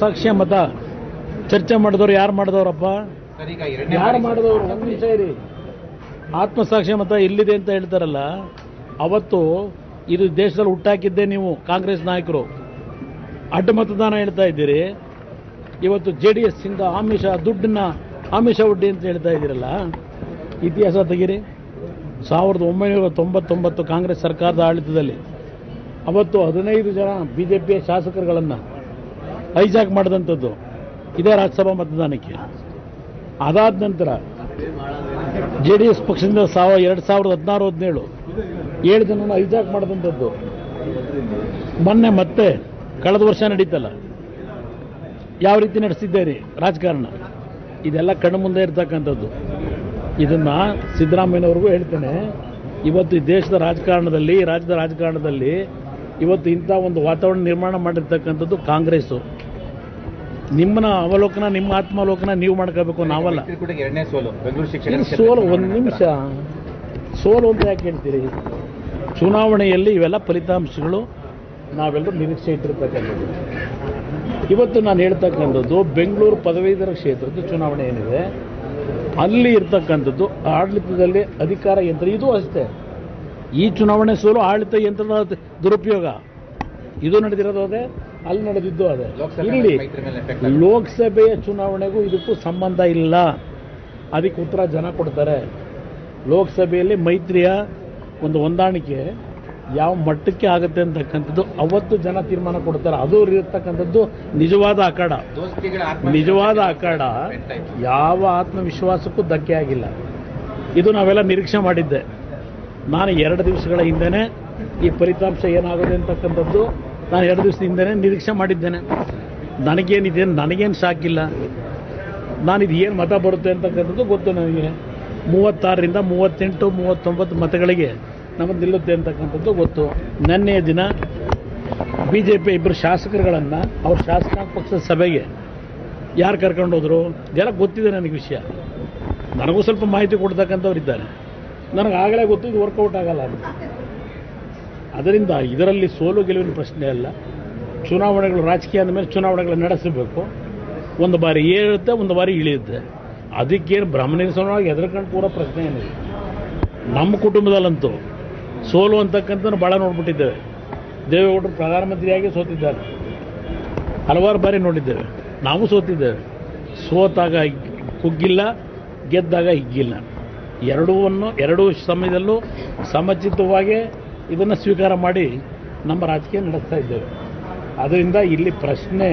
ಸಾಕ್ಷ್ಯ ಮತ. ಚರ್ಚೆ ಮಾಡಿದವ್ರು ಯಾರು ಮಾಡಿದವರಪ್ಪ? ಯಾರು ಮಾಡಿದವರು? ಒಂದು ನಿಮಿಷ ಇರಿ. ಆತ್ಮಸಾಕ್ಷ್ಯ ಮತ ಎಲ್ಲಿದೆ ಅಂತ ಹೇಳ್ತಾರಲ್ಲ ಅವತ್ತು ಇದು ದೇಶದಲ್ಲಿ ಹುಟ್ಟಾಕಿದ್ದೇ ನೀವು ಕಾಂಗ್ರೆಸ್ ನಾಯಕರು. ಅಡ್ಡ ಮತದಾನ ಹೇಳ್ತಾ ಇದ್ದೀರಿ. ಇವತ್ತು ಜೆ ಡಿ ಎಸ್ ಇಂದ ಆಮಿಷ ದುಡ್ಡನ್ನ ಆಮಿಷ ಒಡ್ಡಿ ಅಂತ ಹೇಳ್ತಾ ಇದ್ದೀರಲ್ಲ ಇತಿಹಾಸ ತೆಗಿರಿ. ಸಾವಿರದ ಒಂಬೈನೂರ ತೊಂಬತ್ತೊಂಬತ್ತು ಕಾಂಗ್ರೆಸ್ ಸರ್ಕಾರದ ಆಡಳಿತದಲ್ಲಿ ಅವತ್ತು ಹದಿನೈದು ಜನ ಬಿ ಜೆ ಪಿಯ ಶಾಸಕರುಗಳನ್ನು ಹೈಜಾಕ್ ಮಾಡಿದಂಥದ್ದು ಇದೇ ರಾಜ್ಯಸಭಾ ಮತದಾನಕ್ಕೆ. ಅದಾದ ನಂತರ ಜೆ ಡಿ ಎಸ್ ಪಕ್ಷದಿಂದ ಸಾವ ಎರಡು ಸಾವಿರದ ಹದಿನಾರು, ಹದಿನೇಳು ಏಳು ಜನನ ಹೈಜಾಕ್ ಮಾಡಿದಂಥದ್ದು. ಮೊನ್ನೆ ಮತ್ತೆ ಕಳೆದ ವರ್ಷ ನಡೀತಲ್ಲ. ಯಾವ ರೀತಿ ನಡೆಸಿದ್ದೇರಿ ರಾಜಕಾರಣ? ಇದೆಲ್ಲ ಕಣ್ಣು ಮುಂದೆ ಇರ್ತಕ್ಕಂಥದ್ದು. ಇದನ್ನ ಸಿದ್ದರಾಮಯ್ಯನವ್ರಿಗೂ ಹೇಳ್ತೇನೆ. ಇವತ್ತು ಈ ದೇಶದ ರಾಜಕಾರಣದಲ್ಲಿ ರಾಜ್ಯದ ರಾಜಕಾರಣದಲ್ಲಿ ಇವತ್ತು ಇಂಥ ಒಂದು ವಾತಾವರಣ ನಿರ್ಮಾಣ ಮಾಡಿರ್ತಕ್ಕಂಥದ್ದು ಕಾಂಗ್ರೆಸ್ಸು. ನಿಮ್ಮನ್ನ ಅವಲೋಕನ ನಿಮ್ಮ ಆತ್ಮಾವಲೋಕನ ನೀವು ಮಾಡ್ಕೋಬೇಕು ನಾವಲ್ಲ. ಕೂಡ ಎರಡನೇ ಸೋಲು. ಬೆಂಗಳೂರು ಶಿಕ್ಷಣ ಇದು ಸೋಲು ಒಂದು ನಿಮಿಷ. ಸೋಲು ಅಂತ ಯಾಕೆ ಹೇಳ್ತೀರಿ? ಚುನಾವಣೆಯಲ್ಲಿ ಇವೆಲ್ಲ ಫಲಿತಾಂಶಗಳು ನಾವೆಲ್ಲರೂ ನಿರೀಕ್ಷೆ ಇಟ್ಟಿರ್ತಕ್ಕಂಥದ್ದು. ಇವತ್ತು ನಾನು ಹೇಳ್ತಕ್ಕಂಥದ್ದು ಬೆಂಗಳೂರು ಪದವೀಧರ ಕ್ಷೇತ್ರದ ಚುನಾವಣೆ ಏನಿದೆ ಅಲ್ಲಿ ಇರ್ತಕ್ಕಂಥದ್ದು ಆಡಳಿತದಲ್ಲಿ ಅಧಿಕಾರ ಯಂತ್ರ ಇದು ಅಷ್ಟೇ. ಈ ಚುನಾವಣೆ ಸೋಲು ಆಡಳಿತ ಯಂತ್ರದ ದುರುಪಯೋಗ. ಇದು ನಡೆದಿರೋದು ಅದೇ. ಅಲ್ಲಿ ನಡೆದಿದ್ದು ಅದೇ. ಇಲ್ಲಿ ಲೋಕಸಭೆಯ ಚುನಾವಣೆಗೂ ಇದಕ್ಕೂ ಸಂಬಂಧ ಇಲ್ಲ. ಅದಕ್ಕೆ ಉತ್ತರ ಜನ ಕೊಡ್ತಾರೆ. ಲೋಕಸಭೆಯಲ್ಲಿ ಮೈತ್ರಿಯ ಒಂದು ಹೊಂದಾಣಿಕೆ ಯಾವ ಮಟ್ಟಕ್ಕೆ ಆಗುತ್ತೆ ಅಂತಕ್ಕಂಥದ್ದು ಅವತ್ತು ಜನ ತೀರ್ಮಾನ ಕೊಡ್ತಾರೆ. ಅದು ಇರತಕ್ಕಂಥದ್ದು ನಿಜವಾದ ಅಖಾಡ. ನಿಜವಾದ ಅಖಾಡ ಯಾವ ಆತ್ಮವಿಶ್ವಾಸಕ್ಕೂ ಧಕ್ಕೆ ಆಗಿಲ್ಲ. ಇದು ನಾವೆಲ್ಲ ನಿರೀಕ್ಷೆ ಮಾಡಿದ್ದೆ. ನಾನು ಎರಡು ದಿವಸಗಳ ಹಿಂದೆನೇ ಈ ಫಲಿತಾಂಶ ಏನಾಗುತ್ತೆ ಅಂತಕ್ಕಂಥದ್ದು ನಾನು ಎರಡು ದಿವಸದಿಂದನೇ ನಿರೀಕ್ಷೆ ಮಾಡಿದ್ದೇನೆ. ನನಗೇನಿದೆ, ನನಗೇನು ಸಾಕಿಲ್ಲ. ನಾನು ಇದು ಏನು ಮತ ಬರುತ್ತೆ ಅಂತಕ್ಕಂಥದ್ದು ಗೊತ್ತು ನನಗೆ. ಮೂವತ್ತಾರರಿಂದ ಮೂವತ್ತೆಂಟು, ಮೂವತ್ತೊಂಬತ್ತು ಮತಗಳಿಗೆ ನಮಗೆ ನಿಲ್ಲುತ್ತೆ ಅಂತಕ್ಕಂಥದ್ದು ಗೊತ್ತು. ನಿನ್ನೆಯ ದಿನ ಬಿ ಜೆ ಪಿ ಇಬ್ಬರು ಶಾಸಕರುಗಳನ್ನು ಅವ್ರ ಶಾಸಕಾಂಗ ಪಕ್ಷದ ಸಭೆಗೆ ಯಾರು ಕರ್ಕೊಂಡು ಹೋದರು? ಇದೆಲ್ಲ ಗೊತ್ತಿದೆ ನನಗೆ ವಿಷಯ. ನನಗೂ ಸ್ವಲ್ಪ ಮಾಹಿತಿ ಕೊಡ್ತಕ್ಕಂಥವ್ರು ಇದ್ದಾರೆ ನನಗೆ ಆಗಲೇ ಗೊತ್ತು ಇದು ವರ್ಕೌಟ್ ಆಗಲ್ಲ ಅಂತ. ಅದರಿಂದ ಇದರಲ್ಲಿ ಸೋಲು ಗೆಲುವಿನ ಪ್ರಶ್ನೆ ಅಲ್ಲ. ಚುನಾವಣೆಗಳು ರಾಜಕೀಯ ಅಂದಮೇಲೆ ಚುನಾವಣೆಗಳು ನಡೆಸಬೇಕು. ಒಂದು ಬಾರಿ ಏಳುತ್ತೆ, ಒಂದು ಬಾರಿ ಇಳಿಯುತ್ತೆ. ಅದಕ್ಕೇನು ಬ್ರಹ್ಮನಿರಸನವಾಗಿ ಹೆದರ್ಕೊಂಡು ಕೂಡ ಪ್ರಶ್ನೆ ಏನಿಲ್ಲ. ನಮ್ಮ ಕುಟುಂಬದಲ್ಲಂತೂ ಸೋಲು ಅಂತಕ್ಕಂಥ ಭಾಳ ನೋಡ್ಬಿಟ್ಟಿದ್ದೇವೆ. ದೇವೇಗೌಡರು ಪ್ರಧಾನಮಂತ್ರಿಯಾಗಿ ಸೋತಿದ್ದಾರೆ. ಹಲವಾರು ಬಾರಿ ನೋಡಿದ್ದೇವೆ. ನಾವು ಸೋತಿದ್ದೇವೆ. ಸೋತಾಗ ಕುಗ್ಗಿಲ್ಲ, ಗೆದ್ದಾಗ ಹಿಗ್ಗಿಲ್ಲ. ಎರಡೂ ಎರಡೂ ಸಮಯದಲ್ಲೂ ಸಮಚಿತವಾಗಿ ಇದನ್ನು ಸ್ವೀಕಾರ ಮಾಡಿ ನಮ್ಮ ರಾಜಕೀಯ ನಡೆಸ್ತಾ ಇದ್ದೇವೆ. ಅದರಿಂದ ಇಲ್ಲಿ ಪ್ರಶ್ನೆ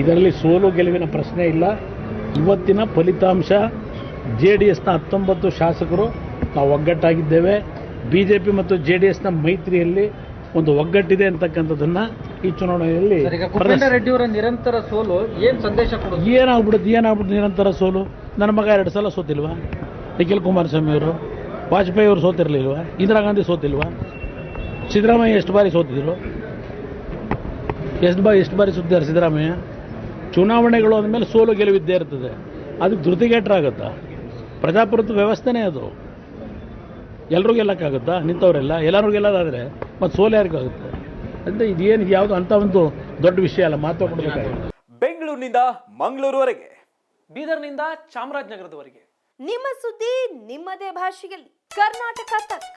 ಇದರಲ್ಲಿ ಸೋಲು ಗೆಲುವಿನ ಪ್ರಶ್ನೆ ಇಲ್ಲ. ಇವತ್ತಿನ ಫಲಿತಾಂಶ ಜೆ ಡಿ ಎಸ್ನ ಹತ್ತೊಂಬತ್ತು ಶಾಸಕರು ನಾವು ಒಗ್ಗಟ್ಟಾಗಿದ್ದೇವೆ. ಬಿ ಜೆ ಪಿ ಮತ್ತು ಜೆ ಡಿ ಎಸ್ನ ಮೈತ್ರಿಯಲ್ಲಿ ಒಂದು ಒಗ್ಗಟ್ಟಿದೆ ಅಂತಕ್ಕಂಥದ್ದನ್ನು ಈ ಚುನಾವಣೆಯಲ್ಲಿ ರೆಡ್ಡಿಯವರ ನಿರಂತರ ಸೋಲು ಏನು ಸಂದೇಶ ಕೊಡೋದು ಏನಾಗ್ಬಿಡುತ್ತೆ ಏನಾಗ್ಬಿಡುತ್ತೆ ನಿರಂತರ ಸೋಲು? ನನ್ನ ಮಗ ಎರಡು ಸಲ ಸೋತಿಲ್ವಾ? ನಿಖಿಲ್ ಕುಮಾರಸ್ವಾಮಿ ಅವರು ವಾಜಪೇಯಿ ಅವರು ಸೋತಿರಲಿಲ್ವಾ? ಇಂದಿರಾ ಗಾಂಧಿ ಸೋತಿಲ್ವಾ? ಸಿದ್ದರಾಮಯ್ಯ ಎಷ್ಟು ಬಾರಿ ಸೋತಿದ್ರು? ಎಷ್ಟು ಬಾರಿ ಎಷ್ಟು ಬಾರಿ ಸುತ್ತಿದ್ದಾರೆ ಸಿದ್ದರಾಮಯ್ಯ? ಚುನಾವಣೆಗಳು ಅಂದಮೇಲೆ ಸೋಲು ಗೆಲುವಿದ್ದೇ ಇರ್ತದೆ. ಅದಕ್ಕೆ ಧೃತಿಗೆಟ್ಟರಾಗುತ್ತಾ ಪ್ರಜಾಪ್ರಭುತ್ವ ವ್ಯವಸ್ಥೆನೇ ಅದು. ಎಲ್ರಿಗೂ ಗೆಲ್ಲಕ್ಕಾಗುತ್ತಾ? ನಿಂತವರೆಲ್ಲ? ಎಲ್ಲರೂ ಗೆಲ್ಲೋದಾದರೆ ಮತ್ತು ಸೋಲು ಯಾರಿಗಾಗುತ್ತೆ ಅಂದರೆ ಇದೇನು ಯಾವುದು ಅಂತ ಒಂದು ದೊಡ್ಡ ವಿಷಯ ಅಲ್ಲ ಮಾತು ಬೆಂಗಳೂರಿನಿಂದ ಮಂಗಳೂರುವರೆಗೆ. ಬೀದರ್ನಿಂದ ಚಾಮರಾಜನಗರದವರೆಗೆ. ನಿಮ್ಮ ಸುದ್ದಿ ನಿಮ್ಮದೇ ಭಾಷೆಯಲ್ಲಿ. ಕರ್ನಾಟಕ ತಕ್.